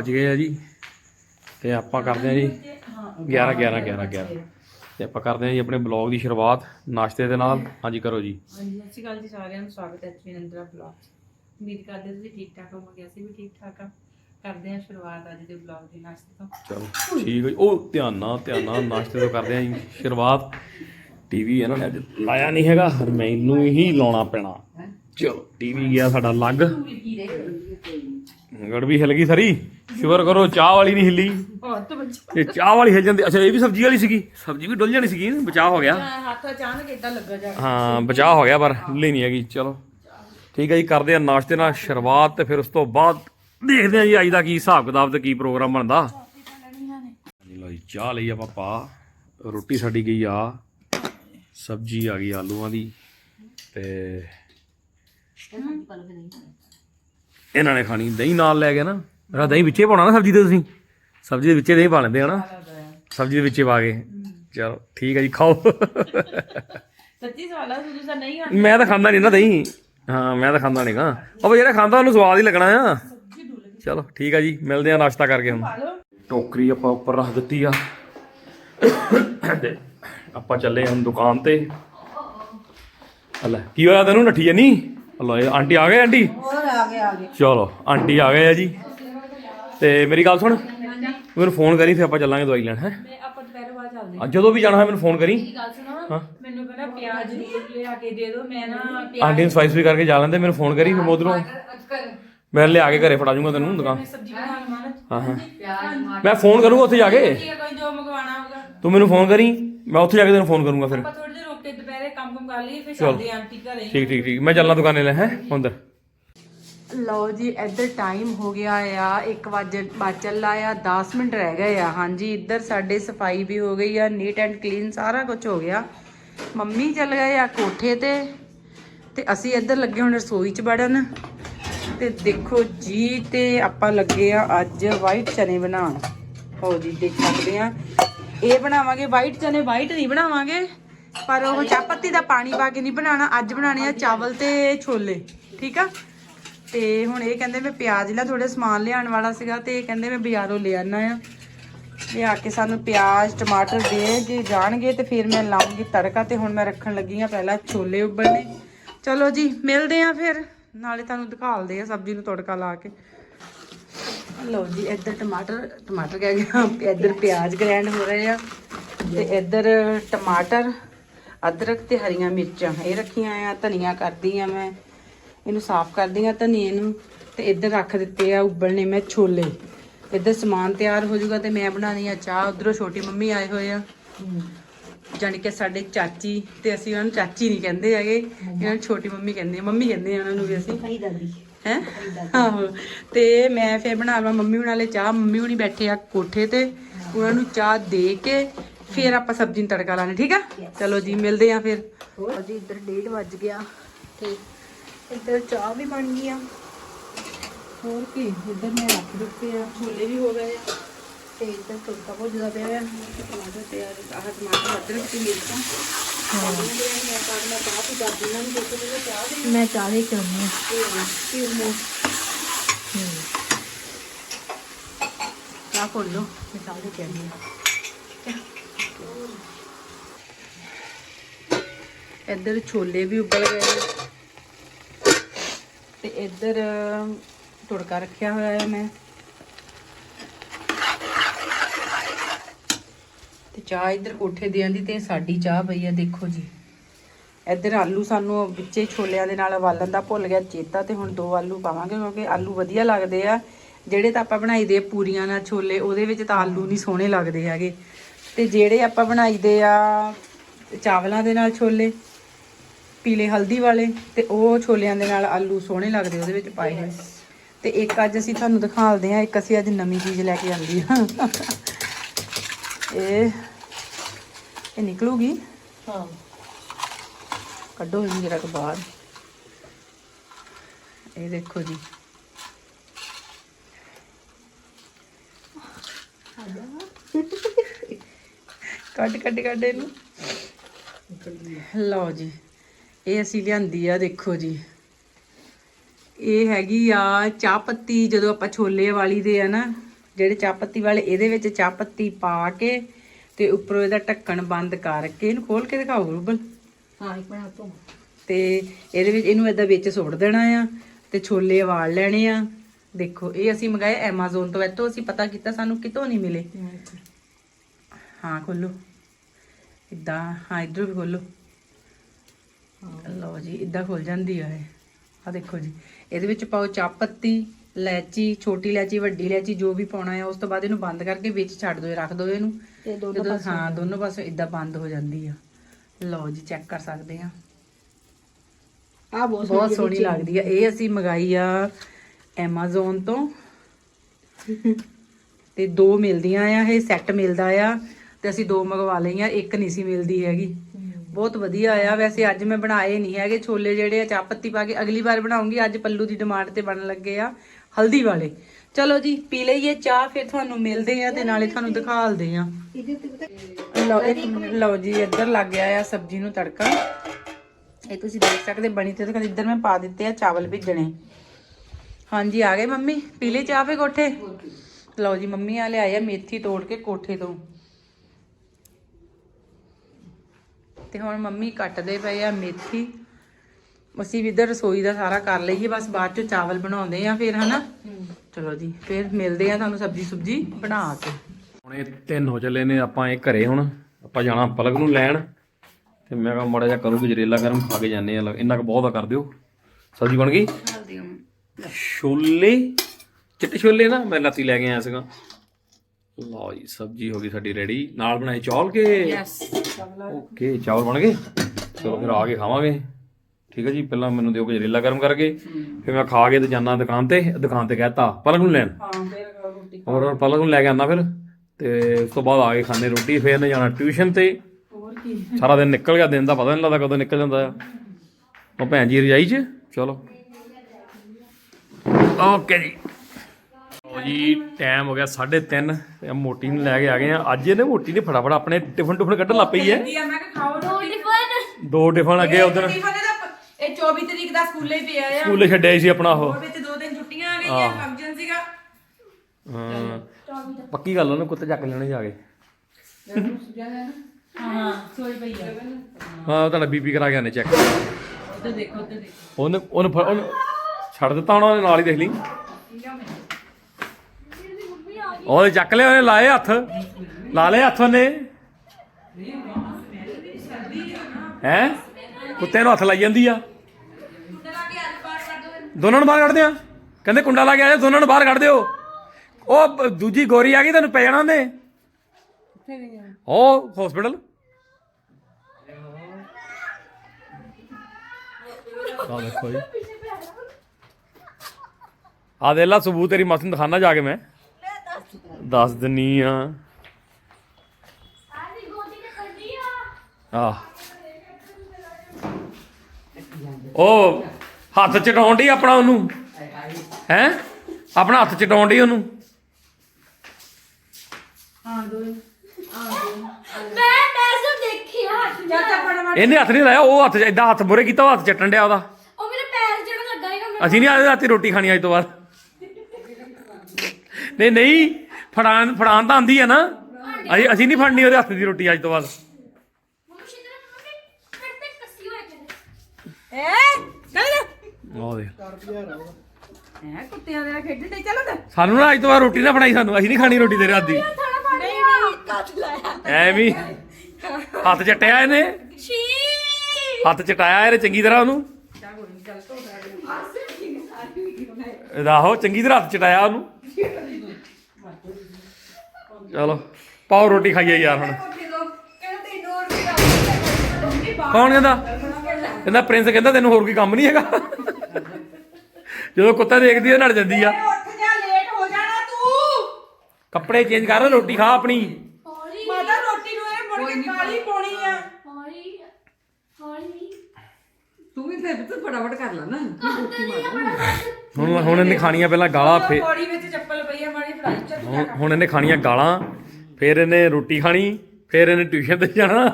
11 ਵਜ ਗਏ ਆ ਜੀ। ਤੇ ਆਪਾਂ ਕਰਦੇ ਆ ਜੀ 11 11 11 11 ਤੇ ਆਪਾਂ ਕਰਦੇ ਆ ਜੀ ਆਪਣੇ ਬਲੌਗ ਦੀ ਸ਼ੁਰੂਆਤ। ਨਾਸ਼ਤੇ ਦੇ ਨਾਲ। ਹਾਂਜੀ ਕਰੋ ਜੀ। ਹਾਂਜੀ ਸਤਿ ਸ਼੍ਰੀ ਅਕਾਲ ਜੀ ਸਾਰਿਆਂ ਨੂੰ। ਸਵਾਗਤ ਹੈ ਜੀ ਨੰਦਰਾ ਬਲੌਗ ਉਮੀਦ ਕਰਦੇ ਤੁਸੀਂ ਠੀਕ ਠਾਕ ਹੋਵੋਗੇ। ਅਸੀਂ ਵੀ ਠੀਕ ਠਾਕ ਆ। ਕਰਦੇ ਹਾਂ ਸ਼ੁਰੂਆਤ ਅੱਜ ਦੇ ਬਲੌਗ ਦੀ ਨਾਸ਼ਤੇ ਤੋਂ। ਚਲੋ ਠੀਕ ਹੈ। ਉਹ ਧਿਆਨ ਨਾਲ ਧਿਆਨ ਨਾਲ ਨਾਸ਼ਤੇ ਤੋਂ ਕਰਦੇ ਆ ਜੀ। ਸ਼ੁਰੂਆਤ। ਟੀਵੀ ਇਹਨਾਂ ਨੇ ਅੱਜ ਲਾਇਆ ਨਹੀਂ ਹੈਗਾ। ਮੈਨੂੰ ਹੀ ਲਾਉਣਾ ਪੈਣਾ। ਚਲੋ ਟੀਵੀ ਗਿਆ ਸਾਡਾ ਲੱਗ ਗੜ ਵੀ ਹਿਲ ਗਈ ਸਾਰੀ। ਸ਼ੁਕਰ ਕਰੋ ਚਾਹ ਵਾਲੀ ਨਹੀਂ ਹਿੱਲੀ। ਬਹੁਤ ਬੱਚਾ ਤੇ ਚਾਹ ਵਾਲੀ ਹਿਲ ਜਾਂਦੀ। ਅੱਛਾ ਇਹ ਵੀ ਸਬਜ਼ੀ ਵਾਲੀ ਸੀਗੀ? ਸਬਜ਼ੀ ਵੀ ਡੁੱਲ ਜਾਣੀ ਸੀਗੀ ਬਚਾਅ ਹੋ ਗਿਆ। ਹੱਥ ਅਚਾਨਕ ਇਦਾਂ ਲੱਗਾ ਜਾ ਹਾਂ ਬਚਾਅ ਹੋ ਗਿਆ ਪਰ ਹਿੱਲੀ ਨਹੀਂ ਹੈਗੀ। ਚਲੋ। ਠੀਕ ਹੈ ਜੀ ਕਰਦੇ ਆ ਨਾਸ਼ਤੇ ਨਾਲ ਸ਼ੁਰੂਆਤ ਤੇ ਫਿਰ ਉਸ ਤੋਂ ਬਾਅਦ ਦੇਖਦੇ ਆ ਜੀ ਅੱਜ ਦਾ ਕੀ ਹਿਸਾਬ ਕਿਤਾਬ ਤੇ ਕੀ ਪ੍ਰੋਗਰਾਮ ਬਣਦਾ। ਜੀ ਲਓ ਜੀ ਚਾਹ ਲਈ ਆਪਾਂ ਪਾ। ਰੋਟੀ ਸਾਡੀ ਗਈ ਆ। ਸਬਜ਼ੀ ਆ ਗਈ ਆਲੂਆਂ ਦੀ। ਤੇ ਇਹਨਾਂ ਨੇ ਖਾਣੀ ਦਹੀਂ ਨਾਲ ਲੈ ਗਏ ਨਾ ਮੇਰਾ ਦਹੀਂ ਵਿੱਚੇ ਪਾਉਣਾ ਨਾ ਸਬਜ਼ੀ ਦੇ ਤੁਸੀਂ ਸਬਜ਼ੀ ਦੇ ਵਿੱਚੇ ਦਹੀਂ ਪਾ ਲੈਂਦੇ ਹਨਾ। ਸਬਜ਼ੀ ਦੇ ਵਿੱਚੇ ਪਾ ਕੇ। ਚਲੋ ਠੀਕ ਹੈ ਜੀ ਖਾਓ। ਸੱਚੀ ਸਵਾਲ ਆ ਤੁਸੀਂ ਤਾਂ ਨਹੀਂ ਖਾਂਦੇ। ਮੈਂ ਤਾਂ ਖਾਂਦਾ ਨਹੀਂ ਨਾ ਦਹੀਂ। ਹਾਂ ਮੈਂ ਤਾਂ ਖਾਂਦਾ ਨਹੀਂਗਾ। ਉਹ ਜਿਹੜਾ ਖਾਂਦਾ ਉਹਨੂੰ ਸਵਾਦ ਹੀ ਲੱਗਣਾ ਆ। ਚਲੋ ਠੀਕ ਆ ਜੀ ਮਿਲਦੇ ਆ ਨਾਸ਼ਤਾ ਕਰਕੇ ਹੁਣ। ਟੋਕਰੀ ਆਪਾਂ ਉੱਪਰ ਰੱਖ ਦਿੱਤੀ ਆ। ਤੇ ਆਪਾਂ ਚੱਲੇ ਹਾਂ ਦੁਕਾਨ ਤੇ। ਹਲੇ ਕੀ ਹੋਇਆ ਤੈਨੂੰ ਨੱਠੀ ਜਾਨੀ? ਇਹ ਆਂਟੀ ਆ ਗਏ ਆਂਟੀ? ਹੋਰ ਆ ਗਏ ਆ ਗਏ। ਚਲੋ ਆਂਟੀ ਆ ਗਏ ਆ ਜੀ। ਤੇ ਮੇਰੀ ਗੱਲ ਸੁਣ ਮੈਨੂੰ ਫੋਨ ਕਰੀ ਫਿਰ ਆਪਾਂ ਚੱਲਾਂਗੇ ਦਵਾਈ ਲੈਣ ਹੈ? ਮੈਂ ਆਪਾਂ ਦੁਪਹਿਰ ਬਾਅਦ ਚੱਲਦੇ ਜਦੋਂ ਵੀ ਜਾਣਾ ਹੈ ਮੈਨੂੰ ਫੋਨ ਕਰੀ। ਗੱਲ ਸੁਣੋ ਹਾਂ। ਮੈਨੂੰ ਕਹਿੰਦਾ ਪਿਆਜ਼ ਜ਼ਰੂਰ ਲਿਆ ਕੇ ਦੇ ਦਿਓ ਮੈਂ ਨਾ ਆਂਟੀ ਨੂੰ ਸਪਾਈਸ ਵੀ ਕਰਕੇ ਜਾ ਲੈਂਦੇ ਮੈਨੂੰ ਫੋਨ ਕਰੀ ਫਿਰ ਮੈਂ ਉਧਰੋਂ ਮੈਂ ਲਿਆ ਕੇ ਘਰੇ ਫੜਾ ਜੂੰਗਾ ਤੈਨੂੰ ਦੁਕਾਨ। ਸਬਜ਼ੀ ਬਣਾ ਲਵਾਂ ਹਾਂ ਹਾਂ। ਮੈਂ ਫੋਨ ਕਰੂੰਗਾ ਉੱਥੇ ਜਾ ਕੇ। ਕੋਈ ਜੋ ਹੋਗਾ ਤੂੰ ਮੈਨੂੰ ਫੋਨ ਕਰੀ ਮੈਂ ਉੱਥੇ ਜਾ ਕੇ ਤੈਨੂੰ ਫੋਨ ਕਰੂੰਗਾ ਫਿਰ। ਆਪਾਂ ਥੋੜੀ ਦੇਰ ਰੁਕ ਕੇ ਦੁਪਹਿਰੇ ਕੰਮ ਕੰਮ ਕਰ ਲਈਏ ਫਿਰ ਚੱਲਦੇ ਆਂ ਆਂਟੀ ਘਰੇ। ਠੀਕ ਠੀਕ ਠੀਕ। ਮੈਂ ਚੱਲਾਂ ਦੁਕਾਨੇ ਲੈ ਹੈ? ਅੰਦਰ ਲਓ ਜੀ ਇੱਧਰ ਟਾਈਮ ਹੋ ਗਿਆ ਆ। 1 ਵਜੇ ਬਾਚਲ ਆ। 10 ਮਿੰਟ ਰਹਿ ਗਏ ਆ। ਹਾਂਜੀ ਇੱਧਰ ਸਾਡੇ ਸਫ਼ਾਈ ਵੀ ਹੋ ਗਈ ਆ। ਨੀਟ ਐਂਡ ਕਲੀਨ ਸਾਰਾ ਕੁਝ ਹੋ ਗਿਆ। ਮੰਮੀ ਚੱਲ ਗਏ ਆ ਕੋਠੇ ਤੇ। ਤੇ ਅਸੀਂ ਇੱਧਰ ਲੱਗੇ ਹੁਣ ਰਸੋਈ 'ਚ ਵੜਨ। ਤੇ ਦੇਖੋ ਜੀ ਤੇ ਆਪਾਂ ਲੱਗੇ ਆ ਅੱਜ ਵਾਈਟ ਚਨੇ ਬਣਾਉਣ। ਹੋ ਜੀ ਦੇਖ ਸਕਦੇ ਆ। ਇਹ ਬਣਾਵਾਂਗੇ ਵਾਈਟ ਚਨੇ ਵਾਈਟ ਨਹੀਂ ਬਣਾਵਾਂਗੇ। ਪਰ ਉਹ ਚਾਹ ਪੱਤੀ ਦਾ ਪਾਣੀ ਪਾ ਕੇ ਨਹੀਂ ਬਣਾਉਣਾ, ਅੱਜ ਬਣਾਣੇ ਆ ਚਾਵਲ ਤੇ ਛੋਲੇ, ਠੀਕ ਆ? ਤੇ ਹੁਣ ਇਹ ਕਹਿੰਦੇ ਮੈਂ ਪਿਆਜ਼ ਲਿਆ ਥੋੜੇ ਸਮਾਨ ਲਿਆਉਣ ਵਾਲਾ ਸੀਗਾ ਤੇ ਇਹ ਕਹਿੰਦੇ ਮੈਂ ਬਾਜ਼ਾਰੋਂ ਲੈ ਆ। ਲਿਆ ਕੇ ਸਾਨੂੰ ਪਿਆਜ਼, ਟਮਾਟਰ ਦੇ ਕੇ ਜਾਣਗੇ ਤੇ ਫਿਰ ਮੈਂ ਲਾਉਂਗੀ ਤੜਕਾ ਤੇ ਹੁਣ ਮੈਂ ਰੱਖਣ ਲੱਗੀ ਆ ਪਹਿਲਾਂ ਛੋਲੇ ਉਬਲਣੇ। ਚਲੋ ਜੀ, ਮਿਲਦੇ ਆ ਫਿਰ। ਨਾਲੇ ਤੁਹਾਨੂੰ ਦਿਖਾਲਦੇ ਆ ਸਬਜ਼ੀ ਨੂੰ ਤੜਕਾ ਲਾ ਕੇ। ਲਓ ਜੀ, ਇੱਧਰ ਟਮਾਟਰ ਟਮਾਟਰ ਕਹਿ ਗਿਆ ਇੱਧਰ ਪਿਆਜ਼ ਗ੍ਰੈਂਡ ਹੋ ਰਹੇ ਆ ਤੇ ਇੱਧਰ ਟਮਾਟਰ ਅਦਰਕ ਤੇ ਹਰੀਆਂ ਮਿਰਚਾਂ ਇਹ ਰੱਖੀਆਂ ਆ ਧਨੀਆ ਕਰਦੀ ਆ ਮੈਂ। ਇਹਨੂੰ ਸਾਫ਼ ਕਰਦੀ ਆ ਧਨੀਏ ਨੂੰ ਤੇ ਇੱਧਰ ਰੱਖ ਦਿੱਤੇ ਆ ਉਬਲਣੇ ਮੈਂ ਛੋਲੇ। ਇੱਧਰ ਸਮਾਨ ਤਿਆਰ ਹੋ ਜਾਊਗਾ ਤੇ ਮੈਂ ਬਣਾਉਣੀ ਆ ਚਾਹ। ਉਧਰੋਂ ਛੋਟੀ ਮੰਮੀ ਆਏ ਹੋਏ ਆ। ਜਾਣੀ ਕਿ ਸਾਡੇ ਚਾਚੀ ਤੇ ਅਸੀਂ ਉਹਨਾਂ ਨੂੰ ਚਾਚੀ ਨਹੀਂ ਕਹਿੰਦੇ ਹੈਗੇ। ਇਹਨਾਂ ਨੂੰ ਛੋਟੀ ਮੰਮੀ ਕਹਿੰਦੇ ਆ। ਮੰਮੀ ਕਹਿੰਦੇ ਆ ਉਹਨਾਂ ਨੂੰ ਵੀ ਅਸੀਂ। ਹੈ? ਆਹੋ। ਤੇ ਮੈਂ ਫਿਰ ਬਣਾ ਲਵਾਂ ਮੰਮੀ ਬਣਾ ਲੈ ਚਾਹ। ਮੰਮੀ ਹੁਣੀ ਬੈਠੇ ਆ ਕੋਠੇ ਤੇ। ਉਹਨਾਂ ਨੂੰ ਚਾਹ ਦੇ ਕੇ ਫਿਰ ਆਪਾਂ ਸਬਜ਼ੀ ਨੂੰ ਤੜਕਾ ਲਾਣੇ ਠੀਕ ਆ ਚਲੋ ਜੀ ਮਿਲਦੇ ਆ ਫਿਰ ਜੀ ਇੱਧਰ 1:30 ਵੱਜ ਗਿਆ ਤੇ ਇੱਧਰ ਚਾਹ ਵੀ ਬਣ ਗਈ ਆ ਹੋਰ ਕੀ ਇੱਧਰ ਮੈਂ ਰੱਖ ਦਿੱਤੇ ਆ ਛੋਲੇ ਵੀ ਹੋ ਗਏ ਆ ਤੇ ਇੱਧਰ ਤੁਲਕਾ ਭੁੱਜਦਾ ਪਿਆ ਆ ਟਮਾਟਰ ਤੇ ਆਹ ਟਮਾਟਰ ਅਦਰਕ ਤੇ ਮਿਰਚਾਂ ਮੈਂ ਚਾਹ ਦੇ ਕੇ ਆਉਂਦੀ ਹਾਂ ਚਾਹ ਕੋਲ ਲੋ ਮੈਂ ਚਾਹ ਦੇ ਕੇ ਆਉਂਦੀ ਹਾਂ ਇੱਧਰ ਛੋਲੇ ਵੀ ਉਬਲ ਗਏ ਨੇ। ਤੇ ਇੱਧਰ ਤੁੜਕਾ ਰੱਖਿਆ ਹੋਇਆ ਹੈ ਮੈਂ। ਤੇ ਚਾਹ ਇੱਧਰ ਕੋਠੇ ਦਿਆਂ ਦੀ ਤੇ ਸਾਡੀ ਚਾਹ ਪਈ ਆ ਦੇਖੋ ਜੀ। ਇੱਧਰ ਆਲੂ ਸਾਨੂੰ ਵਿੱਚੇ ਛੋਲਿਆਂ ਦੇ ਨਾਲ ਉਬਾਲਣ ਦਾ ਭੁੱਲ ਗਿਆ, ਚੇਤਾ ਤੇ ਹੁਣ ਦੋ ਆਲੂ ਪਾਵਾਂਗੇ ਕਿਉਂਕਿ ਆਲੂ ਵਧੀਆ ਲੱਗਦੇ ਆ। ਜਿਹੜੇ ਤਾਂ ਆਪਾਂ ਬਣਾਈਦੇ ਆ ਪੂਰੀਆਂ ਨਾਲ ਛੋਲੇ, ਉਹਦੇ ਵਿੱਚ ਤਾਂ ਆਲੂ ਨਹੀਂ ਸੋਹਣੇ ਲੱਗਦੇ ਹੈਗੇ। ਤੇ ਜਿਹੜੇ ਆਪਾਂ ਬਣਾਈਦੇ ਆ ਚਾਵਲਾਂ ਦੇ ਨਾਲ ਛੋਲੇ ਪੀਲੇ ਹਲਦੀ ਵਾਲੇ ਤੇ ਉਹ ਛੋਲਿਆਂ ਦੇ ਨਾਲ ਆਲੂ ਸੋਹਣੇ ਲੱਗਦੇ ਉਹਦੇ ਵਿੱਚ ਪਾਏ ਹੋਏ। ਤੇ ਇੱਕ ਅੱਜ ਅਸੀਂ ਤੁਹਾਨੂੰ ਦਿਖਾਲਦੇ ਆ ਇੱਕ ਅਸੀਂ ਅੱਜ ਨਵੀਂ ਚੀਜ਼ ਲੈ ਕੇ ਆਂਦੀ ਆ ਇਹ ਇਹ ਨਿਕਲੂਗੀ? ਹਾਂ। ਕੱਢੋ ਇਹਨੂੰ ਜਰਾ ਕੁ ਬਾਹਰ। ਇਹ ਦੇਖੋ ਜੀ। ਕੱਢ ਕੱਢ ਕੱਢ ਇਹਨੂੰ। ਲਓ ਜੀ। ਇਹ ਅਸੀਂ ਲਿਆਂਦੀ ਆ ਦੇਖੋ ਜੀ। ਇਹ ਹੈਗੀ ਆ ਚਾਹ ਪੱਤੀ ਜਦੋਂ ਆਪਾਂ ਛੋਲੇ ਵਾਲੀ ਦੇ ਆ ਨਾ ਜਿਹੜੇ ਚਾਹ ਪੱਤੀ ਵਾਲੇ ਇਹਦੇ ਵਿੱਚ ਚਾਹ ਪੱਤੀ ਪਾ ਕੇ ਤੇ ਉੱਪਰੋਂ ਇਹਦਾ ਢੱਕਣ ਬੰਦ ਕਰਕੇ ਇਹਨੂੰ ਖੋਲ ਕੇ ਦਿਖਾਓ ਰੂਬਲ। ਹਾਂ ਇੱਕ ਮਿੰਟ ਤੋਂ ਤੇ ਇਹਦੇ ਵਿੱਚ ਇਹਨੂੰ ਏਦਾਂ ਵਿੱਚ ਸੁੱਟ ਦੇਣਾ ਆ ਤੇ ਛੋਲੇ ਵਾਲ ਲੈਣੇ ਆ। ਦੇਖੋ ਇਹ ਅਸੀਂ ਮੰਗਾਏ Amazon ਤੋਂ ਇੱਥੋਂ ਅਸੀਂ ਪਤਾ ਕੀਤਾ ਸਾਨੂੰ ਕਿਤੋਂ ਨਹੀਂ ਮਿਲੇ। ਹਾਂ ਖੋਲੋ ਇਦਾਂ ਹਾਂ ਇਧਰੋਂ ਵੀ ਖੋਲੋ ਲਓ ਜੀ ਇਦਾਂ ਖੁੱਲ ਜਾਂਦੀ ਆ ਇਹ। ਆ ਦੇਖੋ ਜੀ ਇਹਦੇ ਵਿੱਚ ਪਾਓ ਚਾਹ ਪੱਤੀ ਇਲਾਇਚੀ ਛੋਟੀ ਇਲਾਇਚੀ ਵੱਡੀ ਇਲਾਇਚੀ ਜੋ ਵੀ ਪਾਉਣਾ ਹੈ ਉਸ ਤੋਂ ਬਾਅਦ ਇਹਨੂੰ ਬੰਦ ਕਰਕੇ ਵਿੱਚ ਛੱਡ ਦਿਓ ਰੱਖ ਦਿਓ ਇਹਨੂੰ। ਤੇ ਦੋਨੋਂ ਜਦੋਂ ਹਾਂ ਦੋਨੋਂ ਪਾਸੇ ਇਦਾਂ ਬੰਦ ਹੋ ਜਾਂਦੀ ਆ। ਲਓ ਜੀ ਚੈੱਕ ਕਰ ਸਕਦੇ ਆ। ਆ ਬਹੁਤ ਸੋਹਣੀ ਲੱਗਦੀ ਆ। ਇਹ ਅਸੀਂ ਮੰਗਾਈ ਆ Amazon ਤੋਂ। ਤੇ ਦੋ ਮਿਲਦੀਆਂ ਆ ਇਹ ਸੈੱਟ ਮਿਲਦਾ ਆ। ਤੇ ਅਸੀਂ ਦੋ ਮੰਗਵਾ ਲਈਆਂ ਇੱਕ ਨਹੀਂ ਸੀ ਮਿਲਦੀ ਹੈਗੀ। ਬਹੁਤ ਵਧੀਆ ਆ। ਵੈਸੇ ਅੱਜ ਮੈਂ ਬਣਾਏ ਨਹੀਂ ਹੈਗੇ ਛੋਲੇ ਜਿਹੜੇ ਆ, ਚਾਹ ਪੱਤੀ ਪਾ ਕੇ ਅਗਲੀ ਵਾਰ ਬਣਾਉਂਗੀ। ਅੱਜ ਪੱਲੂ ਦੀ ਡਿਮਾਂਡ ਤੇ ਬਣਨ ਲੱਗੇ ਆ ਹਲਦੀ ਵਾਲੇ। ਚਲੋ ਜੀ, ਪੀ ਲਈਏ ਚਾਹ, ਫਿਰ ਤੁਹਾਨੂੰ ਮਿਲਦੇ ਆ ਤੇ ਨਾਲੇ ਤੁਹਾਨੂੰ ਦਿਖਾਲਦੇ ਆ। ਲਓ, ਇੱਕ ਲਓ ਜੀ, ਇੱਧਰ ਲੱਗ ਗਿਆ ਆ ਸਬਜ਼ੀ ਨੂੰ ਤੜਕਾ। ਇਹ ਤੁਸੀਂ ਦੇਖ ਸਕਦੇ, ਬਣੀ ਤੇ ਦਿਖਾ, ਇੱਧਰ ਮੈਂ ਪਾ ਦਿੱਤੇ ਆ ਚਾਵਲ ਭਿੱਜਣੇ। ਹਾਂਜੀ, ਆ ਗਏ ਮੰਮੀ? ਪੀ ਲਈ ਚਾਹ ਫੇ ਕੋਠੇ? ਲਓ ਜੀ, ਮੰਮੀ ਆ ਲਿਆਏ ਆ ਮੇਥੀ ਤੋੜ ਕੇ ਕੋਠੇ ਤੋਂ। ਤੇ ਹੁਣ ਮੰਮੀ ਕੱਟਦੇ ਪਏ ਆ ਮੇਥੀ। ਅਸੀਂ ਵੀ ਇੱਧਰ ਰਸੋਈ ਦਾ ਸਾਰਾ ਕਰ ਲਈਏ ਬਸ ਬਾਅਦ ਚ ਚਾਵਲ ਬਣਾਉਂਦੇ ਆ ਫਿਰ ਹਨਾ? ਚਲੋ ਜੀ ਫਿਰ ਮਿਲਦੇ ਆ ਤੁਹਾਨੂੰ ਸਬਜੀ ਸੁਬਜੀ ਬਣਾ ਕੇ। ਹੁਣ ਇਹ ਤਿੰਨ ਹੋ ਚੱਲੇ ਨੇ ਆਪਾਂ ਇਹ ਘਰੇ ਹੁਣ ਆਪਾਂ ਜਾਣਾ ਪਲਕ ਨੂੰ ਲੈਣ। ਤੇ ਮੈਂ ਕਿਹਾ ਮਾੜਾ ਜਿਹਾ ਕਰੂੰ ਗਜਰੇਲਾ ਗਰਮ ਖਾ ਕੇ ਜਾਂਦੇ ਆ ਇੰਨਾ ਕੁ ਬਹੁਤ ਆ ਕਰ ਦਿਓ। ਸਬਜ਼ੀ ਬਣ ਗਈ? ਛੋਲੇ ਚਿੱਟੇ ਛੋਲੇ ਨਾ ਮੈਂ ਲਾਤੀ ਲੈ ਕੇ ਆਇਆ ਸੀਗਾ। ਲਓ ਜੀ ਸਬਜ਼ੀ ਹੋ ਗਈ ਸਾਡੀ ਰੈਡੀ। ਨਾਲ ਬਣਾਏ ਚੌਲ ਕੇ? ਯੈਸ ਓਕੇ ਚਾਵਲ ਬਣ ਗਏ? ਚਲੋ ਫਿਰ ਆ ਕੇ ਖਾਵਾਂਗੇ। ਠੀਕ ਹੈ ਜੀ ਪਹਿਲਾਂ ਮੈਨੂੰ ਦਿਓ ਗਜਰੇਲਾ ਗਰਮ ਕਰਕੇ। ਫਿਰ ਮੈਂ ਖਾ ਕੇ ਤੇ ਜਾਣਾ ਦੁਕਾਨ ਤੇ ਦੁਕਾਨ ਤੇ ਕਹਿਤਾ ਪਲਕ ਨੂੰ ਲੈਣ। ਹਾਂ ਫਿਰ ਰੋਟੀ। ਔਰ ਪਲਕ ਨੂੰ ਲੈ ਕੇ ਆਣਾ ਫਿਰ। ਤੇ ਉਸ ਤੋਂ ਬਾਅਦ ਆ ਕੇ ਖਾਣੇ ਰੋਟੀ ਫਿਰ ਨੇ ਜਾਣਾ ਟਿਊਸ਼ਨ ਤੇ। ਹੋਰ ਕੀ? ਸਾਰਾ ਦਿਨ ਨਿਕਲ ਗਿਆ ਦਿਨ ਦਾ ਪਤਾ ਨਹੀਂ ਲੱਗਦਾ ਕਦੋਂ ਨਿਕਲ ਜਾਂਦਾ ਆ। ਉਹ ਭੈਣ ਜੀ ਰਜਾਈ 'ਚ ਚਲੋ। ਓਕੇ ਜੀ। ਲਓ ਜੀ ਟਾਈਮ ਹੋ ਗਿਆ 3:30 ਤੇ ਮੋਟੀ ਨੂੰ ਲੈ ਕੇ ਆ ਗਏ ਆ। ਅੱਜ ਇਹਨੇ ਮੋਟੀ ਨੇ ਫਟਾਫਟ ਆਪਣੇ ਟਿਫਨ ਟਿਫਨ ਕੱਢਣ ਲੱਗ ਪਈ ਹੈ। ਆ ਮੈਂ ਕਿਹਾ ਖਾਓ ਰੋਟੀ ਦੋ ਟਿਫਨ ਅੱਗੇ ਉਧਰ। ਟਿਫਨ ਇਹਦਾ ਪ- ਇਹ 24 ਤਰੀਕ ਦਾ ਸਕੂਲੇ ਹੀ ਪਿਆ ਆ। ਸਕੂਲੇ ਛੱਡਿਆ ਸੀ ਆਪਣਾ ਉਹ। ਹੋਰ ਵਿੱਚ ਦੋ ਦਿਨ ਛੁੱਟੀਆਂ ਆ ਗਈਆਂ ਫੰਕਸ਼ਨ ਸੀਗਾ। ਹਾਂ। ਪੱਕੀ ਗੱਲ ਉਹਨੇ ਕੁੱਤੇ ਚੱਕ ਲੈਣੇ ਜਾ ਕੇ। ਹਾਂ ਸੋਈ ਪਈ ਆ। ਹਾਂ ਤੁਹਾਡਾ ਬੀਪੀ ਕਰਾ ਗਿਆ ਨੇ ਚੈੱਕ ਉੱਧਰ ਦੇਖੋ ਉੱਧਰ ਦੇਖੋ। ਉਹਨੇ ਉਹਨੇ ਛੱਡ ਦਿੱਤਾ ਹੋਣਾ ਉਹਨੇ ਨਾਲ ਹੀ ਦੇਖ ਲਈ। ਉਹਦੇ ਚੱਕ ਲਿਆ ਉਹਨੇ ਲਾਏ ਹੱਥ। ਲਾ ਲਏ ਹੱਥ ਉਹਨੇ। ਹੈ? ਕੁੱਤੇ ਨੂੰ ਹੱਥ ਲਾਈ ਜਾਂਦੀ ਆ। ਦੋਨਾਂ ਨੂੰ ਬਾਹਰ ਕੱਢ ਦਿਆਂ ਕਹਿੰਦੇ ਕੁੰਡਾ ਲਾ ਕੇ ਆਇਆ ਦੋਨਾਂ ਨੂੰ ਬਾਹਰ ਕੱਢ ਦਿਓ। ਉਹ ਦੂਜੀ ਗੋਰੀ ਆ ਗਈ, ਤੈਨੂੰ ਪੈ ਜਾਣਾ ਉਹਨੇ। ਉਹ ਹਸਪੀਟਲ ਆ ਦੇਖੋ ਜੀ। ਆ ਦੇ ਲਾ, ਸਬੂਤ ਤੇਰੀ ਮਾਸੀ ਨੂੰ ਦਿਖਾਣਾ ਜਾ ਕੇ ਮੈਂ। ਦੱਸ ਦਿੰਨੀ ਆ। ਆ। ਉਹ ਹੱਥ ਚਟਾਉਣ ਡਈ ਆਪਣਾ ਉਹਨੂੰ? ਹੈ? ਆਪਣਾ ਹੱਥ ਚਟਾਉਣ ਡਈ ਉਹਨੂੰ? ਮੈਂ ਪੈਸੇ ਦੇਖਿਆ ਇਹਨੇ ਹੱਥ ਨਹੀਂ ਲਾਇਆ ਉਹ ਹੱਥ ਇਦਾਂ ਹੱਥ ਮੁਰੇ ਕੀਤਾ ਉਹ ਹੱਥ ਚਟਣ ਡਿਆ ਉਹਦਾ। ਉਹ ਮੇਰੇ ਪੈਰ ਜਿਹੜਾ ਲੱਗਾ ਹੈਗਾ ਮੈਂ ਅਸੀਂ ਨਹੀਂ ਆਦੇ ਰਾਤੀ ਰੋਟੀ ਖਾਣੀ ਅੱਜ ਤੋਂ ਬਾਅਦ। ਨਹੀਂ ਨਹੀਂ। ਫੜਾਣ ਫੜਾਣ ਤਾਂ ਆਂਦੀ ਆ ਨਾ। ਅਸੀਂ ਅਸੀਂ ਨਹੀਂ ਫੜਨੀ ਉਹਦੇ ਹੱਥ ਦੀ ਰੋਟੀ ਅੱਜ ਤੋਂ ਬਾਅਦ। ਏ ਚੱਲ ਉਹ ਦੇ ਐ ਕੁੱਤਿਆਂ ਦੇ ਨਾਲ ਖੇਡਣ ਦੇ ਚਲੋ ਸਾਨੂੰ ਨਾ ਅੱਜ ਤੋਂ ਬਾਅਦ ਰੋਟੀ ਨਾ ਫੜਾਈ ਸਾਨੂੰ। ਅਸੀਂ ਨਹੀਂ ਖਾਣੀ ਰੋਟੀ ਤੇਰੇ ਹੱਥ ਦੀ। ਥੋੜਾ ਫੜ ਨਹੀਂ ਨਹੀਂ ਕੱਟ ਲਾਇਆ। ਐਵੇਂ ਹੀ। ਹੱਥ ਚਟਿਆ ਇਹਨੇ। ਹੱਥ ਚਟਾਇਆ ਇਹਨੇ ਚੰਗੀ ਤਰ੍ਹਾਂ ਉਹਨੂੰ। ਆਹੋ ਚੰਗੀ ਤਰ੍ਹਾਂ ਹੱਥ ਚਟਾਇਆ ਉਹਨੂੰ। ਚਲੋ ਪਾਓ ਰੋਟੀ ਖਾਈਏ ਯਾਰ ਹੁਣ। ਕੌਣ ਕਹਿੰਦਾ? ਕਹਿੰਦਾ ਪ੍ਰਿੰਸ ਕਹਿੰਦਾ ਤੈਨੂੰ ਹੋਰ ਕੋਈ ਕੰਮ ਨਹੀਂ ਹੈਗਾ। ਜਦੋਂ ਕੁੱਤਾ ਦੇਖਦੀ ਹੈ ਨੜ ਜਾਂਦੀ ਆ। ਉੱਠ ਜਾ ਲੇਟ ਹੋ ਜਾਣਾ ਤੂੰ। ਕੱਪੜੇ ਚੇਂਜ ਕਰ ਰੋਟੀ ਖਾ ਆਪਣੀ। ਹੌਲੀ। ਮਾਤਾ ਰੋਟੀ ਨੂੰ ਇਹ ਮੁੜ ਕੇ ਕਾਲੀ ਪਾਉਣੀ ਆ। ਹੌਲੀ ਹੌਲੀ। ਤੂੰ ਵੀ ਫਿਰ ਤੂੰ ਫਟਾਫਟ ਕਰ ਲੈ ਨਾ। ਹੁਣ ਹੁਣ ਇਹਨੇ ਖਾਣੀਆਂ ਪਹਿਲਾਂ ਗਾਲਾਂ ਫੇ ਵਿੱਚ ਚੱਪਲ ਪਈ ਆ ਮਾੜੀ ਫੜਾਈ ਚੱਲ ਹੁਣ ਹੁਣ ਇਹਨੇ ਖਾਣੀਆਂ ਗਾਲਾਂ ਫਿਰ ਇਹਨੇ ਰੋਟੀ ਖਾਣੀ ਫਿਰ ਇਹਨੇ ਟਿਊਸ਼ਨ ਤੇ ਜਾਣਾ।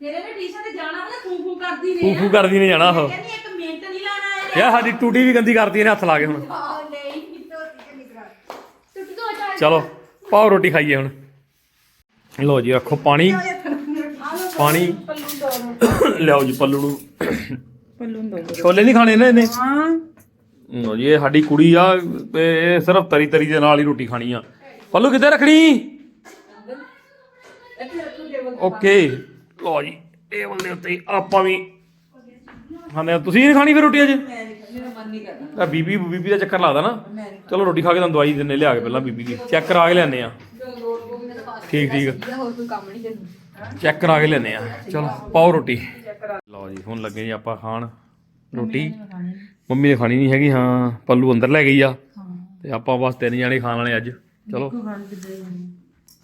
ਤੇਰੇ ਨੇ ਟੀਸ਼ਨ ਤੇ ਜਾਣਾ ਉਹਨੇ ਫੂ ਫੂ ਕਰਦੀ ਫੂ ਫੂ ਕਰਦੀ ਨੇ ਜਾਣਾ ਉਹ ਕਹਿੰਦੀ ਇੱਕ ਮਿੰਟ ਨਹੀਂ ਲਾਣਾ ਯਾਰ ਸਾਡੀ ਟੂਟੀ ਵੀ ਗੰਦੀ ਕਰਤੀ ਇਹਨੇ ਹੱਥ ਲਾ ਕੇ ਹੁਣ। ਟੁੱਟ ਦੋ ਚਾਰ ਚਲੋ ਪਾਓ ਰੋਟੀ ਖਾਈਏ ਹੁਣ। ਲਓ ਜੀ ਰੱਖੋ ਪਾਣੀ। ਪਾਣੀ। ਲਿਆਓ ਜੀ ਪੱਲੂ ਨੂੰ। ਪੱਲੂ ਨੂੰ ਦੋ। ਛੋਲੇ ਨਹੀਂ ਖਾਣੇ ਨਾ ਇਹਨੇ? ਹਾਂ। ਲਓ ਜੀ ਇਹ ਸਾਡੀ ਕੁੜੀ ਆ ਤੇ ਇਹ ਸਿਰਫ ਤਰੀ ਤਰੀ ਦੇ ਨਾਲ ਹੀ ਰੋਟੀ ਖਾਣੀ ਆ। ਪੱਲੂ ਕਿੱਥੇ ਰੱਖਣੀ? ਓਕੇ। ਲਓ ਜੀ ਟੇਬਲ ਦੇ ਉੱਤੇ ਆਪਾਂ ਵੀ ਖਾਣੇ ਤੁਸੀਂ ਨਹੀਂ ਖਾਣੀ ਫਿਰ ਰੋਟੀ ਅੱਜ? ਆ ਬੀਬੀ ਬੀਬੀ ਦਾ ਚੱਕਰ ਲਾਦਾ ਨਾ। ਚਲੋ ਰੋਟੀ ਖਾ ਕੇ ਤੁਹਾਨੂੰ ਦਵਾਈ ਦਿੰਨੇ, ਲਿਆ ਕੇ ਪਹਿਲਾਂ ਬੀਬੀ ਦੀ। ਚੈੱਕ ਕਰਾ ਕੇ ਲਿਆਨੇ ਆ। ਠੀਕ ਠੀਕ। ਹੋਰ ਕੋਈ ਕੰਮ ਨਹੀਂ ਚੈੱਕ ਕਰਾ ਕੇ ਲਿਆਨੇ ਆ। ਚਲੋ, ਪਾਓ ਰੋਟੀ। ਲਓ ਜੀ, ਹੁਣ ਲੱਗੇ ਜੀ ਆਪਾਂ ਖਾਣ। ਰੋਟੀ। ਮੰਮੀ ਨੇ ਖਾਣੀ ਨਹੀਂ ਹੈਗੀ ਹਾਂ ਪੱਲੂ ਅੰਦਰ ਲੈ ਗਈ ਆ। ਤੇ ਆਪਾਂ ਬਸ ਤਿੰਨ ਜਾਣੇ ਖਾਣ ਵਾਲੇ ਅੱਜ। ਚਲੋ।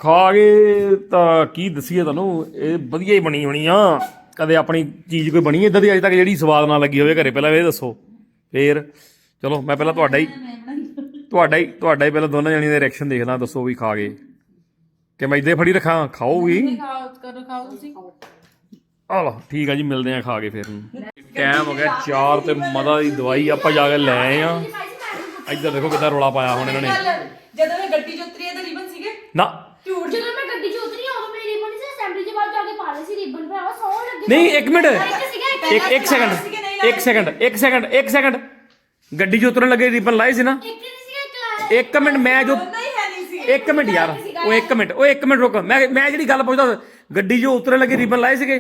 ਖਾ ਕੇ ਤਾਂ ਕੀ ਦਸੀਏ ਤੁਹਾਨੂੰ ਇਹ ਵਧੀਆ ਹੀ ਬਣੀ ਹੋਣੀ ਆ। ਕਦੇ ਆਪਣੀ ਚੀਜ਼ ਕੋਈ ਬਣੀ ਇਦਾਂ ਦੀ ਅਜੇ ਤੱਕ ਜਿਹੜੀ ਸਵਾਦ ਨਾ ਲੱਗੀ ਹੋਵੇ ਘਰੇ ਪਹਿਲਾਂ ਇਹ ਦੱਸੋ। ਫੇਰ ਚਲੋ ਮੈਂ ਪਹਿਲਾਂ ਤੁਹਾਡਾ ਹੀ ਤੁਹਾਡਾ ਹੀ ਤੁਹਾਡਾ ਹੀ ਪਹਿਲਾਂ ਦੋਨਾਂ ਜਣੀਆਂ ਦੇ ਰਿਐਕਸ਼ਨ ਦੇਖਦਾ ਦੱਸੋ ਵੀ ਖਾ ਗਏ। ਕਿ ਮੈਂ ਇੱਦਾਂ ਹੀ ਫੜੀ ਰੱਖਾਂ ਖਾਓਗੀ ਖਾਓ ਕਰੋ ਖਾਓ ਤੁਸੀਂ। ਆ ਲਓ ਠੀਕ ਆ ਜੀ ਮਿਲਦੇ ਆ ਖਾ ਕੇ ਫਿਰ। ਟਾਈਮ ਹੋ ਗਿਆ 4 ਤੇ ਮਦਾ ਦੀ ਦਵਾਈ ਆਪਾਂ ਜਾ ਕੇ ਲੈ ਆਏ ਆ। ਇੱਧਰ ਦੇਖੋ ਕਿੱਦਾਂ ਰੋਲਾ ਪਾਇਆ ਹੁਣ ਇਹਨਾਂ ਨੇ। ਜਦੋਂ ਮੈਂ ਗੱਡੀ ਚ ਉਤਰੀ ਤੇ ਰਿਬਨ ਸੀਗੇ। ਨਾ। ਝੂਠ। ਜਦੋਂ ਮੈਂ ਗੱਡੀ 'ਚ ਉਤਰੀ ਉਦੋਂ ਮੇਰੀ ਰਿਬਨ ਸੀ ਅਸੈਂਬਲੀ 'ਚ ਬਾਅਦ ਜਾ ਕੇ ਪਾ ਲਈ ਸੀ ਰਿਬਨ ਭਰਾਵਾ ਸੌ ਲੱਗੇ। ਨਹੀਂ ਇੱਕ ਮਿੰਟ। ਇੱਕ ਇੱਕ ਸੈਕਿੰਡ ਇੱਕ ਸੈਕਿੰਡ ਇੱਕ ਸੈਕਿੰਡ ਇੱਕ ਸੈਕਿੰਡ। ਗੱਡੀ 'ਚ ਉਤਰਨ ਲੱਗੇ ਰਿਬਨ ਲਾਏ ਸੀ ਨਾ। ਇੱਕ ਮਿੰਟ ਮੈਂ ਜੋ ਇੱਕ ਮਿੰਟ ਯਾਰ ਉਹ ਇੱਕ ਮਿੰਟ ਉਹ ਇੱਕ ਮਿੰਟ ਰੁਕ। ਮੈਂ ਮੈਂ ਜਿਹੜੀ ਗੱਲ ਪੁੱਛਦਾ ਗੱਡੀ 'ਚ ਉਤਰਨ ਲੱਗੇ ਰਿਬਨ ਲਾਏ ਸੀਗੇ?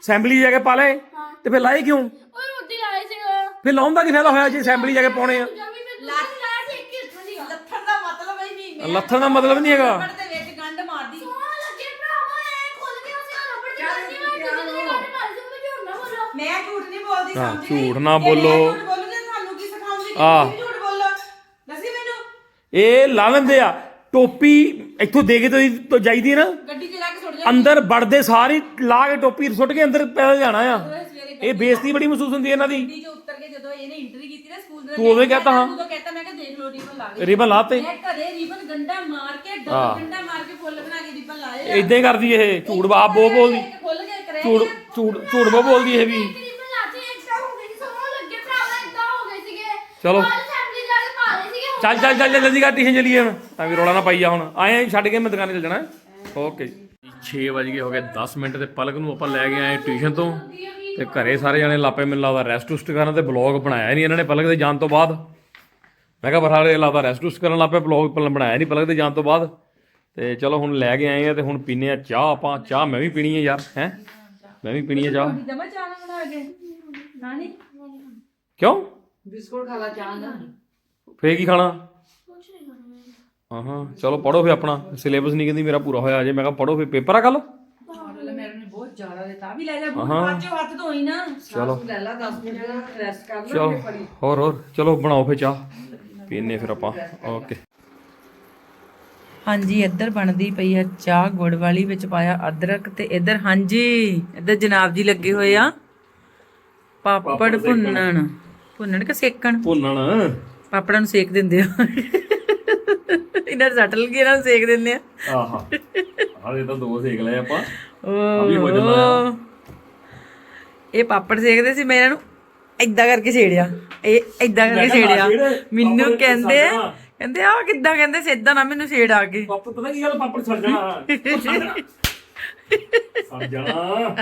ਅਸੈਂਬਲੀ ਜਾ ਕੇ ਪਾ ਲਏ ਤੇ ਫਿਰ ਲਾਏ ਕਿਉਂ? ਉਹ ਰੋਟੀ ਲਾਇਆ ਸੀਗਾ। ਫਿਰ ਲਾਉਣ ਦਾ ਕੀ ਫਾਇਦਾ ਹੋਇਆ ਜੇ ਅਸੈਂਬਲੀ ਜਾ ਕੇ ਪਾਉਣੇ ਆ? ਲੱਥਣ ਦਾ ਮਤਲਬ ਹੀ ਨਹੀਂ ਲੱਥਣ ਦਾ ਮਤਲਬ ਨਹੀਂ ਹੈਗਾ। ਦੇ ਵਿੱਚ ਗੰਢ ਮਾਰਦੀ। ਮੈਂ ਝੂਠ ਨਾ ਬੋਲੋ। ਮੈਂ ਝੂਠ ਨਹੀਂ ਬੋਲਦੀ ਹਾਂ, ਸਮਝ ਝੂਠ। ਨਾ ਜੇ ਮੈਂ ਬੋਲੋ। ਝੂਠ ਬੋਲੂੰਗੀ ਤਾਂ ਤੁਹਾਨੂੰ ਕੀ ਸਿਖਾਉਂਗੀ ਆਹ। ਤੁਸੀਂ ਝੂਠ ਬੋਲੋ। ਦੱਸੀ ਮੈਨੂੰ। ਇਹ ਲਾ ਲੈਂਦੇ ਆ। ਟੋਪੀ ਇੱਥੋਂ ਦੇ ਕੇ ਤੁਸੀਂ ਤੋਂ ਜਾਈਦੀ ਹੈ ਨਾ। ਗੱਡੀ 'ਚ ਲਾ ਕੇ ਸੁੱਟ ਜਾ ਅੰਦਰ ਵੜਦੇ ਸਾਰੀ ਲਾ ਕੇ ਟੋਪੀ ਸੁੱਟ ਕੇ ਅੰਦਰ ਪੈਦਲ ਜਾਣਾ ਆ। ਇਹ ਬੇਇੱਜ਼ਤੀ ਬੜੀ ਮਹਿਸੂਸ ਹੁੰਦੀ ਹੈ ਇਹਨਾਂ ਦੀ। ਗੱਡੀ 'ਚ ਉਤਰ ਕੇ ਜਦੋਂ ਇਹਨੇ ਇੰਟਰੀ ਕੀਤੀ ਨਾ ਸਕੂਲ ਦੇ ਤੂੰ ਉਦੋਂ ਹੀ ਕਹਿਤਾ ਹਾਂ। ਉਦੋਂ ਕਹਿਤਾ ਮੈਂ ਕਿ ਦੇਖ ਲਓ ਰੀਬਨ ਲਾ ਗਈ ਰਿਬਨ ਲਾਤੇ। ਮੈਂ ਘਰੇ ਰੀਬਨ ਗੰਡਾ ਮਾਰ ਕੇ ਹਾਂ। ਡਬਲ ਗੰਡਾ ਮਾਰ ਕੇ ਫੁੱਲ ਬਣਾ ਕੇ ਰੀਬਨ ਲਾਏ ਇਦਾਂ ਹੀ ਕਰਦੀ ਇਹ ਝੂਠ ਬਾਪ ਬੋ ਬੋਲਦੀ। ਖੁੱਲ ਕੇ ਕਰੇ ਝੂਠ ਝੂਠ ਝੂਠ ਬੋ ਬੋਲਦੀ ਇਹ ਵੀ। ਇੱਕ ਰਿਬਨ ਲਾਤੇ ਐਕਸਟਰਾ ਹੋ ਗਈ ਸੀ ਲੱਗੇ ਭਰਾਵਾ ਇਦਾਂ ਹੋ ਗਏ ਸੀਗੇ। ਚਲੋ। ਚੱਲ ਚੱਲ ਚੱਲ ਜਲਦੀ ਕਰ ਟਿਸ਼ਨ ਚਲੀਏ ਹੁਣ। ਤਾਂ ਵੀ ਰੋਲਾ ਨਾ ਪਾਈ ਜਾ ਹੁਣ। ਆਏ ਆਂ ਛੱਡ ਕੇ ਮੈਂ ਦੁਕਾਨੇ ਚੱਲ ਜਾਣਾ। ਓਕੇ 6 ਵਜ ਗਏ ਹੋ ਗਏ 10 ਮਿੰਟ ਤੇ ਪਲਕ ਨੂੰ ਆਪਾਂ ਲੈ ਕੇ ਆਏ ਟਿਊਸ਼ਨ ਤੋਂ। ਤੇ ਘਰੇ ਸਾਰੇ ਜਾਣੇ ਲਾਪੇ ਮੈਨੂੰ ਲੱਗਦਾ ਰੈਸਟ ਰੁਸਟ ਕਰਨ ਤੇ ਬਲੌਗ ਬਣਾਇਆ ਨਹੀਂ ਇਹਨਾਂ ਨੇ ਪਲਕ ਦੇ ਜਾਣ ਤੋਂ ਬਾਅਦ। ਮੈਂ ਕਿਹਾ ਬਰਹਾਲੇ ਲੱਗਦਾ ਰੈਸਟ ਰੁਸਟ ਕਰਨ ਲੱਪੇ ਬਲੌਗ ਬਣਾਇਆ ਨਹੀਂ ਪਲਕ ਦੇ ਜਾਣ ਤੋਂ ਬਾਅਦ। ਤੇ ਚਲੋ ਹੁਣ ਲੈ ਕੇ ਆਏ ਆ ਤੇ ਹੁਣ ਪੀਨੇ ਆ ਚਾਹ ਆਪਾਂ। ਚਾਹ ਮੈਂ ਵੀ ਪੀਣੀ ਹੈ ਯਾਰ ਹੈ? ਮੈਂ ਵੀ ਪੀਣੀ ਹੈ ਚਾਹ। ਦਮਾ ਚਾਣਾ ਬਣਾ ਕੇ। ਨਾਨੀ? ਕਿਉਂ? ਬਿਸਕੁਟ ਖਾ ਲਾ ਚਾਹ ਨਾ ਫੇਰ ਕੀ ਖਾਣਾ? ਹਾਂ ਹਾਂ ਚਲੋ ਪੜੋ ਫੇ ਆਪਣਾ। ਸਿਲੇਬਸ ਨਹੀਂ ਕਹਿੰਦੀ ਮੇਰਾ ਪੂਰਾ ਹੋਇਆ ਅਜੇ। ਮੈਂ ਕਿਹਾ ਪੜੋ ਫੇ ਪੇਪਰ ਆ ਕੱਲ ਮਤਲਬ ਮੇਰੇ ਨੇ ਬਹੁਤ ਜ਼ਿਆਦਾ ਦਿੱਤਾ। ਵੀ ਲੈ ਜਾ ਹਾਂ। ਬਾਅਦ ਚੋਂ ਹੱਥ ਧੋਈ ਨਾ। ਚਲੋ। ਲੈ ਲਾ 10 ਮਿੰਟ ਰੈਸਟ ਕਰ ਲੈ ਚਲੋ। ਹੋਰ ਹੋਰ। ਚਲੋ ਬਣਾਓ ਫੇ ਚਾਹ। ਪੀਨੇ ਫਿਰ ਆਪਾਂ। ਓਕੇ। ਹਾਂਜੀ ਇੱਧਰ ਬਣਦੀ ਪਈ ਆ ਚਾਹ। ਗੁੜ ਵਾਲੀ ਵਿੱਚ ਪਾਇਆ ਅਦਰਕ ਤੇ ਇੱਧਰ ਹਾਂਜੀ ਇੱਧਰ ਜਨਾਬ ਜੀ ਲੱਗੇ ਹੋਏ ਆ। ਪਾਪੜ ਭੁੰਨਣ। ਭੁੰਨਣ ਕਿ ਸੇਕਣ? ਭੁੰਨਣ। ਪਾਪੜਾਂ ਨੂੰ ਸੇਕ ਦਿੰਦੇ ਆ। ਇਹਨਾਂ ਦੇ ਸੱਟ ਲੱਗੀ ਇਹਨਾਂ ਨੂੰ ਸੇਕ ਦਿੰਦੇ ਆ। ਆਹਾ। ਹਾਲੇ ਤਾਂ ਦੋ ਸੇਕ ਲਏ ਆਪਾਂ। ਵੀ ਹੋ ਜਾਣਾ ਇਹ ਪਾਪੜ ਸੇਕਦੇ ਸੀ ਮੈਂ ਇਹਨਾਂ ਨੂੰ ਏਦਾਂ ਕਰਕੇ ਛੇੜਿਆ। ਇਹ ਏਦਾਂ ਕਰਕੇ ਨਾ ਛੇੜਿਆ। ਛੇੜ, ਮੈਨੂੰ ਕਹਿੰਦੇ। ਕਹਿੰਦੇ ਆ ਕਿੱਦਾਂ ਕਹਿੰਦੇ ਸਿੱਧਾ ਨਾ ਮੈਨੂੰ ਛੇੜ ਆ ਕੇ। ਪਾਪੜ ਪਤਾ ਕੀ ਗੱਲ ਪਾਪੜ ਸੜ ਜਾਣਾ। ਜਾਣਾ।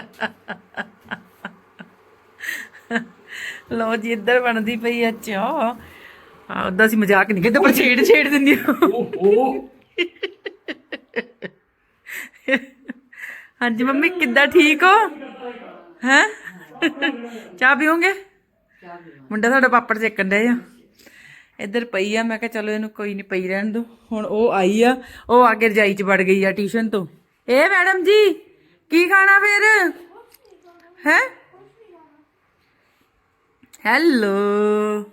ਲਓ ਜੀ ਇੱਧਰ ਬਣਦੀ ਪਈ ਆ ਚਾਹ ਆ ਉਹਦਾ ਸੀ ਮਜ਼ਾਕ ਨਹੀਂ ਕਹਿੰਦੇ ਪਰ ਛੇੜ ਛੇੜ ਦਿੰਦੀ ਆ। ਓਹੋ ਹਾਂਜੀ ਮੰਮੀ ਕਿੱਦਾਂ ਠੀਕ ਹੋ? ਹੈ? ਚਾਹ ਪੀਓਗੇ? ਮੁੰਡਾ ਸਾਡਾ ਪਾਪੜ ਡਿਆ ਆ। ਇੱਧਰ ਪਈ ਆ ਮੈਂ ਕਿਹਾ ਚਲੋ ਇਹਨੂੰ ਕੋਈ ਨਹੀਂ ਪਈ ਰਹਿਣ ਦੋ ਹੁਣ ਉਹ ਆਈ ਆ ਉਹ ਆ ਕੇ ਰਜਾਈ 'ਚ ਵੜ ਗਈ ਆ ਟਿਊਸ਼ਨ ਤੋਂ। ਏ ਮੈਡਮ ਜੀ ਕੀ ਖਾਣਾ ਫਿਰ? ਹੈ? ਹੈਲੋ।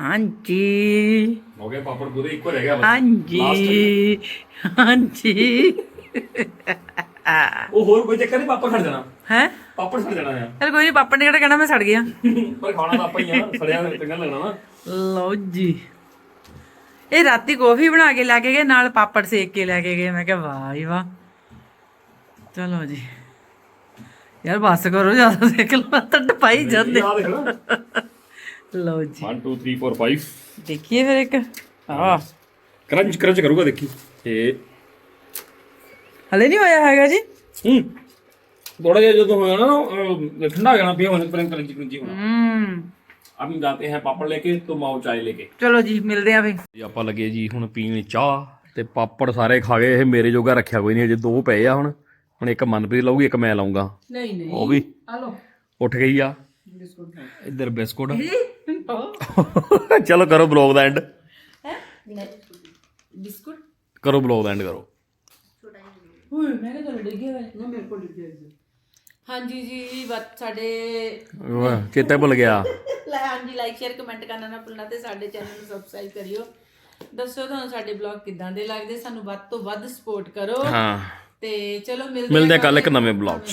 ਹਾਂਜੀ। ਹੋ ਗਿਆ ਪਾਪੜ ਪੂਰੇ ਇੱਕੋ ਰਹਿ ਗਿਆ ਬਸ। ਹਾਂਜੀ। ਹਾਂਜੀ। ਉਹ ਹੋਰ ਕੋਈ ਚੱਕਰ ਨਹੀਂ ਪਾਪੜ ਸੜ ਜਾਣਾ। ਹੈ? ਪਾਪੜ ਸੜ ਜਾਣਾ ਆ। ਚਲ ਕੋਈ ਨਹੀਂ ਪਾਪਾ ਨੇ ਕਿਹੜਾ ਕਹਿਣਾ ਮੈਂ ਸੜ ਗਿਆ। ਪਰ ਖਾਣਾ ਤਾਂ ਆਪਾਂ ਹੀ ਆ ਸੜਿਆ ਚੰਗਾ ਲੱਗਣਾ ਨਾ ਲਓ ਜੀ। ਇਹ ਰਾਤੀ ਕੌਫੀ ਬਣਾ ਕੇ ਲੈ ਕੇ ਗਏ ਨਾਲ ਪਾਪੜ ਸੇਕ ਕੇ ਲੈ ਕੇ ਗਏ। ਮੈਂ ਕਿਹਾ ਵਾਹ ਜੀ ਵਾਹ। ਚਲੋ ਜੀ। ਯਾਰ ਬਸ ਕਰੋ ਜ਼ਿਆਦਾ ਦੇਖ ਲਾ ਤਾਂ ਟਪਾਈ ਜਾਂਦੇ। ਦੇਖ ਲਓ ਜੀ। 1 2 3 4 5 ਦੇਖੀਏ ਫਿਰ ਇੱਕ। ਆਹ। ਕਰੰਚ ਕਰੰਚ ਕਰੂਗਾ ਦੇਖੀ। ਇਹ ਹਲੇ ਨਹੀਂ ਹੋਇਆ ਹੈਗਾ ਜੀ। ਹੂੰ। ਥੋੜਾ ਜਿਹਾ ਜਦੋਂ ਹੋਇਆ ਨਾ ਠੰਡਾ ਹੋ ਜਾਣਾ ਪਿਆ ਹੁਣ ਪਰ ਕਰੰਚ ਕਰੰਚੀ ਹੋਣਾ। ਹੂੰ। ਅਬ ਜਾਤੇ ਹੈ ਪਾਪੜ ਲੈ ਕੇ ਤੋਂ ਮਾਓ ਚਾਏ ਲੈ ਕੇ। ਚਲੋ ਜੀ ਮਿਲਦੇ ਆਂ ਫੇ ਜੀ ਆਪਾਂ ਲੱਗੇ ਜੀ ਹੁਣ ਪੀਣ ਚਾਹ ਤੇ ਪਾਪੜ ਸਾਰੇ ਖਾ ਗਏ ਇਹ ਮੇਰੇ ਜੋਗਾ ਰੱਖਿਆ ਕੋਈ ਨਹੀਂ ਹਜੇ ਦੋ ਪਏ ਆ ਹੁਣ। ਹੁਣ ਇੱਕ ਮਨਪ੍ਰੀਤ ਲਾਊਗੀ ਇੱਕ ਮੈਂ ਲਾਊਂਗਾ। ਨਹੀਂ ਨਹੀਂ। ਉਹ ਵੀ ਆ ਲੋ ਉੱਠ ਗਈ ਆ। ਇੱਧਰ ਬਿਸਕੁਟ। ਚਲੋ ਕਰੋ ਬਲੌਗ ਦਾ ਐਂਡ ਬਿਸਕੁਟ? ਕਰੋ ਬਲੌਗ ਦਾ ਐਂਡ ਕਰੋ। ਹੋਏ ਮੈਂ ਕਿਹਾ ਚਲੋ ਡਿੱਗੇ ਹੋਏ। ਨਾ ਮੇਰੇ ਕੋਲ ਡਿੱਗੇ ਹਾਂਜੀ ਜੀ ਬਤ ਸਾਡੇ ਵਾਹ, ਚੇਤਾ ਭੁੱਲ ਗਿਆ। ਲੈ ਹਾਂਜੀ ਲਾਈਕ ਸ਼ੇਅਰ ਕਮੈਂਟ ਕਰਨਾ ਨਾ ਭੁੱਲਣਾ ਤੇ ਸਾਡੇ ਚੈਨਲ ਨੂੰ ਸਬਸਕ੍ਰਾਈਬ ਕਰਿਓ। ਦੱਸੋ ਤੁਹਾਨੂੰ ਸਾਡੇ ਬਲੌਗ ਕਿੱਦਾਂ ਦੇ ਲੱਗਦੇ? ਸਾਨੂੰ ਵੱਧ ਤੋਂ ਵੱਧ ਸਪੋਰਟ ਕਰੋ। ਹਾਂ। ਤੇ ਚਲੋ ਮਿਲਦੇ ਮਿਲਦੇ ਕੱਲ ਇੱਕ ਨਵੇਂ ਬਲੌਗ 'ਚ।